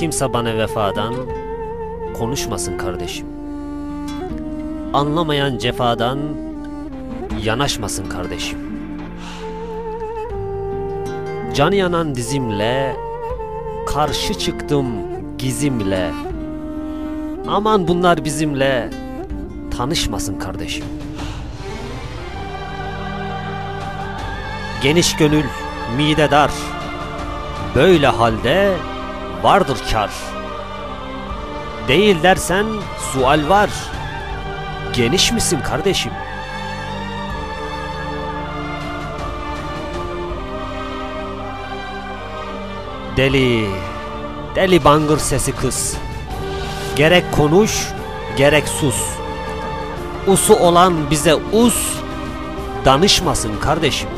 Kimse bana vefadan konuşmasın kardeşim. Anlamayan cefadan yanaşmasın kardeşim. Canı yanan dizimle karşı çıktım gizimle. Aman bunlar bizimle tanışmasın kardeşim. Geniş gönül, mide dar. Böyle halde vardır kar. Değil dersen sual var. Geniş misin kardeşim? Deli, deli bangır sesi kız. Gerek konuş, gerek sus. Usu olan bize us, danışmasın kardeşim.